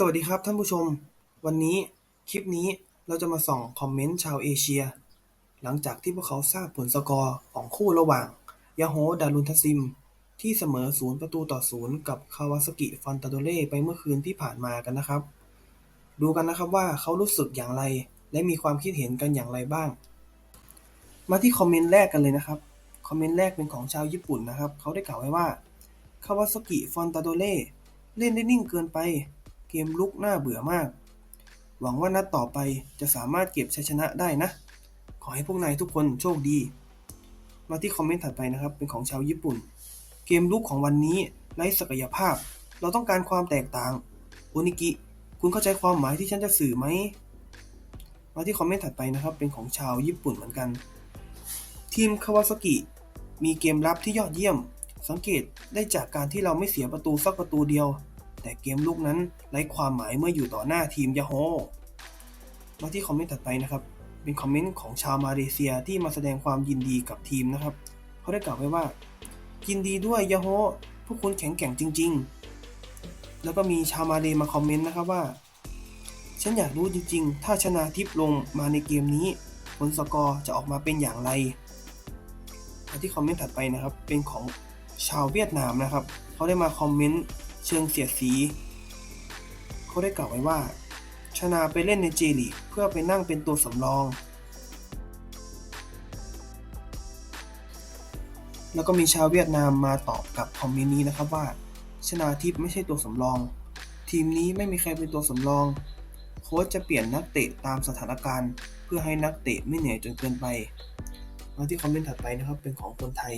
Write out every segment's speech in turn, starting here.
สวัสดีครับท่านผู้ชม วันนี้คลิปนี้เราจะมาส่องคอมเมนต์ชาวเอเชีย หลังจากที่พวกเขาทราบผลสกอร์ของคู่ระหว่างยาโฮดารุนทัซิม ที่เสมอศูนย์ประตูต่อศูนย์กับคาวาซากิฟอนตาโดเล่ไปเมื่อคืนที่ผ่านมากันนะครับ ดูกันนะครับว่าเขารู้สึกอย่างไร และมีความคิดเห็นกันอย่างไรบ้าง มาที่คอมเมนต์แรกกันเลยนะครับ คอมเมนต์แรกเป็นของชาวญี่ปุ่นนะครับ เขาได้กล่าวไว้ว่าคาวาซากิฟอนตาโดเล่เล่นได้นิ่งเกินไป เกมลุกน่าเบื่อมาก หวังว่านัดต่อไปจะสามารถเก็บชัยชนะได้นะ ขอให้พวกนายทุกคนโชคดี มาที่คอมเมนต์ถัดไปนะครับ เป็นของชาวญี่ปุ่น เกมลุกของวันนี้ไร้ศักยภาพ เราต้องการความแตกต่าง โอนิกิ คุณเข้าใจความหมายที่ฉันจะสื่อไหม มาที่คอมเมนต์ถัดไปนะครับ เป็นของชาวญี่ปุ่นเหมือนกัน ทีมคาวาซากิมีเกมรับที่ยอดเยี่ยม สังเกตได้จากการที่เราไม่เสียประตูสักประตูเดียว แต่เกมลุกนั้นไร้ความหมายเมื่ออยู่ต่อหน้าทีมยาโฮมาที่คอมเมนต์ถัดไปนะครับ เป็นคอมเมนต์ของชาวมาเลเซียที่มาแสดงความยินดีกับทีมนะครับ เขาได้กล่าวไว้ว่า ยินดีด้วยยาโฮพวกคุณแข็งแกร่งจริง ๆ แล้วก็มีชาวมาเลมาคอมเมนต์นะครับว่า ฉันอยากรู้จริง ๆ ถ้าชนะทิพย์ลงมาในเกมนี้ ผลสกอร์จะออกมาเป็นอย่างไรที่คอมเมนต์ถัดไปนะครับ เป็นของชาวเวียดนามนะครับ เขาได้มาคอมเมนต์ เชิงเสียดสี เขาได้กล่าวไว้ว่า ชนาไปเล่นในเจลีกเพื่อไปนั่งเป็นตัวสำรอง แล้วก็มีชาวเวียดนามมาตอบกับคอมเมนต์นี้นะครับว่า ชนาทิพย์ไม่ใช่ตัวสำรอง ทีมนี้ไม่มีใครเป็นตัวสำรอง โค้ชจะเปลี่ยนนักเตะตามสถานการณ์ เพื่อให้นักเตะไม่เหนื่อยจนเกินไปมาที่คอมเมนต์ถัดไปนะครับเป็นของคนไทย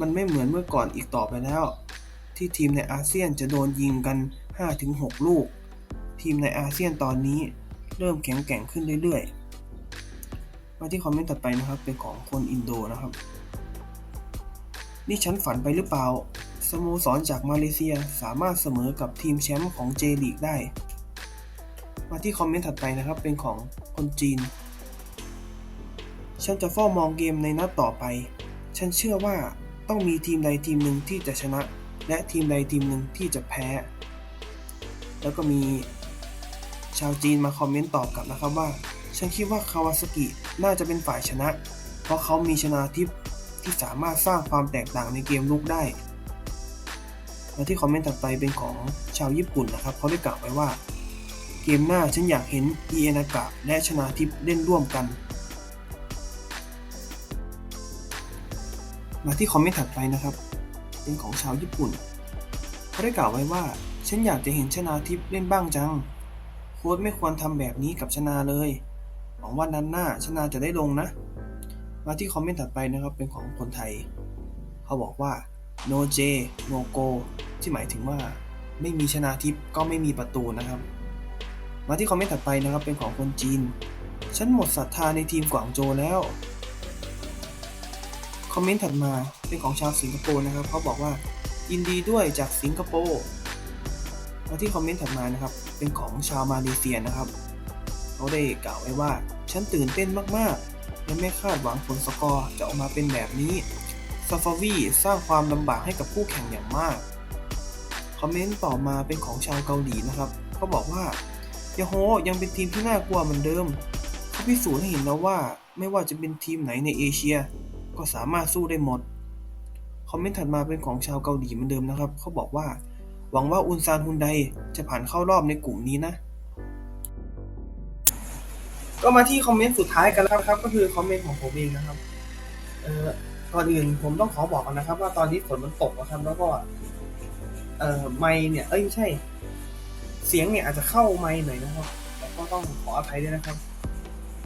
มันไม่เหมือนเมื่อก่อนอีกต่อไปแล้ว ที่ทีมในอาเซียนจะโดนยิงกัน 5-6 ลูก ทีมในอาเซียนตอนนี้เริ่มแข็งแกร่งขึ้นเรื่อยๆ มาที่คอมเมนต์ถัดไปนะครับ เป็นของคนอินโดนะครับ นี่ฉันฝันไปหรือเปล่า สโมสรจากมาเลเซียสามารถเสมอกับทีมแชมป์ของเจลีกได้ มาที่คอมเมนต์ถัดไปนะครับเป็นของคนจีน ฉันจะเฝ้ามองเกมในนัดต่อไป ฉันเชื่อว่าต้องมีทีมใดทีมหนึ่งที่จะชนะ และทีมใดทีมหนึ่งที่จะแพ้ แล้วก็มีชาวจีนมาคอมเมนต์ตอบกลับนะครับว่า ฉันคิดว่าคาวาซากิน่าจะเป็นฝ่ายชนะ เพราะเขามีชนะทิพย์ที่สามารถสร้างความแตกต่างในเกมลุกได้มาที่คอมเมนต์ถัดไปเป็นของชาวญี่ปุ่นนะครับเขาได้กล่าวไว้ว่า เกมหน้าฉันอยากเห็นอีเอนากะและชนาทิพย์เล่นร่วมกันมาที่คอมเมนต์ถัดไปนะครับ เป็นของชาวญี่ปุ่น เขาได้กล่าวไว้ว่า ฉันอยากจะเห็นชนาทิพย์เล่นบ้างจัง โค้ชไม่ควรทำแบบนี้กับชนาเลย หวังว่านันหน้าชนาจะได้ลงนะ มาที่คอมเมนต์ถัดไปนะครับเป็นของคนไทย เขาบอกว่า no J no go ที่หมายถึงว่า ไม่มีชนาทิพย์ก็ไม่มีประตูนะครับ มาที่คอมเมนต์ถัดไปนะครับเป็นของคนจีน ฉันหมดศรัทธาในทีมกวางโจแล้ว คอมเมนต์ถัดมา เป็นของชาวสิงคโปร์นะครับเขาบอกว่ายินดีด้วยจากสิงคโปร์มาที่คอมเมนต์ถัดมานะครับ เป็นของชาวมาเลเซียนะครับเขาได้กล่าวไว้ว่า ฉันตื่นเต้นมากๆ และไม่คาดหวังผลสกอร์จะออกมาเป็นแบบนี้ซาฟาวีสร้างความลำบากให้กับคู่แข่งอย่างมาก คอมเมนต์ต่อมาเป็นของชาวเกาหลีนะครับเขาบอกว่ายาโฮยังเป็นทีมที่น่ากลัวเหมือนเดิมเขาพิสูจน์ให้เห็นแล้วว่าไม่ว่าจะเป็นทีมไหนในเอเชีย ก็สามารถสู้ได้หมด คอมเมนต์ถัดมาเป็นของชาวเกาหลีเหมือนเดิมนะครับ เขาบอกว่า หวังว่าอุนซานฮุนไดจะผ่านเข้ารอบในกลุ่มนี้นะ ก็มาที่คอมเมนต์สุดท้ายกันแล้วครับ ก็คือคอมเมนต์ของผมเองนะครับเอ่อก่อนอื่นผมต้องขอบอกกันนะครับ ว่าตอนนี้ฝนมันตกนะครับ แล้วก็เอ่อไมค์เนี่ย เอ้ยไม่ใช่ เสียงเนี่ยอาจจะเข้าไมค์หน่อยนะครับแต่ก็ต้องขออภัยด้วยนะครับ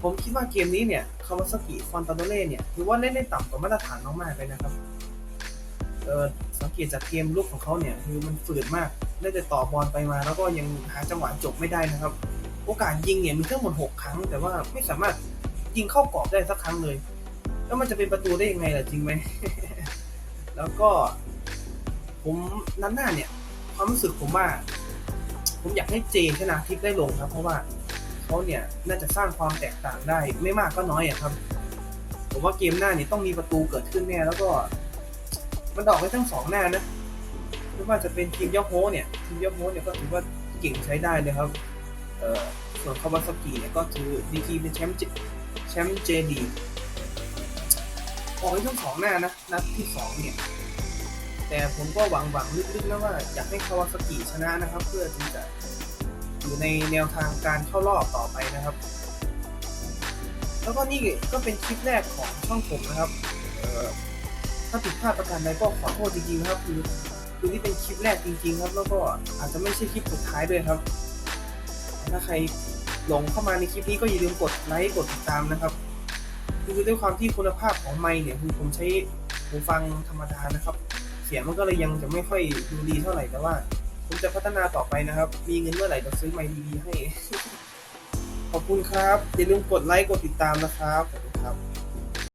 ผมคิดว่าเกมนี้เนี่ยคาวาซากิฟอนตาโดเล่เนี่ยถือว่าเล่นได้ต่ำกว่ามาตรฐานมากๆเลยนะครับ เออสังเกตจากเกมลุกของเขาเนี่ยคือมันฝืดมากได้แต่ต่อบอลไปมา แล้วก็ยังหาจังหวะจบไม่ได้นะครับ โอกาสยิงเนี่ยมีทั้งหมด6ครั้ง แต่ว่าไม่สามารถยิงเข้ากรอบได้สักครั้งเลย แล้วมันจะเป็นประตูได้ยังไงล่ะจริงไหมแล้วก็ ผมนันหน้าเนี่ย ความรู้สึกผมว่า ผมอยากให้เจชนะทิพย์ได้ลงครับ เพราะว่าเขาเนี่ยน่าจะสร้างความแตกต่างได้ ไม่มากก็น้อยอะครับ ผมว่าเกมหน้าเนี่ยต้องมีประตูเกิดขึ้นแน่แล้วก็ มันดอกได้ทั้งสองหน้านะไม่ว่าจะเป็นทีมยอโฮเนี่ยทีมยอโฮเนี่ยก็ถือว่าเก่งใช้ได้เลยครับเอ่อส่วนคาวาซากิเนี่ยก็คือดีทีเป็นแชมป์แชมป์เจดีออกให้ทั้งสองหน้านะนัดที่สองเนี่ยแต่ผมก็หวังหวังลึกๆนะว่าอยากให้คาวาซากิชนะนะครับ เพื่อที่จะอยู่ในแนวทางการเข้ารอบต่อไปนะครับ แล้วก็นี่ก็เป็นคลิปแรกของช่องผมนะครับ ถ้าผิดพลาดประการใดก็ขอโทษจริงๆครับคือคือนี่เป็นคลิปแรกจริงๆครับ แล้วก็อาจจะไม่ใช่คลิปสุดท้ายด้วยครับ ถ้าใครหลงเข้ามาในคลิปนี้ก็อย่าลืมกดไลค์กดติดตามนะครับ คือด้วยความที่คุณภาพของไมค์เนี่ยคือผมใช้หูฟังธรรมดานะครับ เสียงมันก็เลยยังจะไม่ค่อยดูดีเท่าไหร่แต่ว่า ผมจะพัฒนาต่อไปนะครับ มีเงินเมื่อไหร่จะซื้อไมค์ดีๆให้ ขอบคุณครับอย่าลืมกดไลค์กดติดตามนะครับ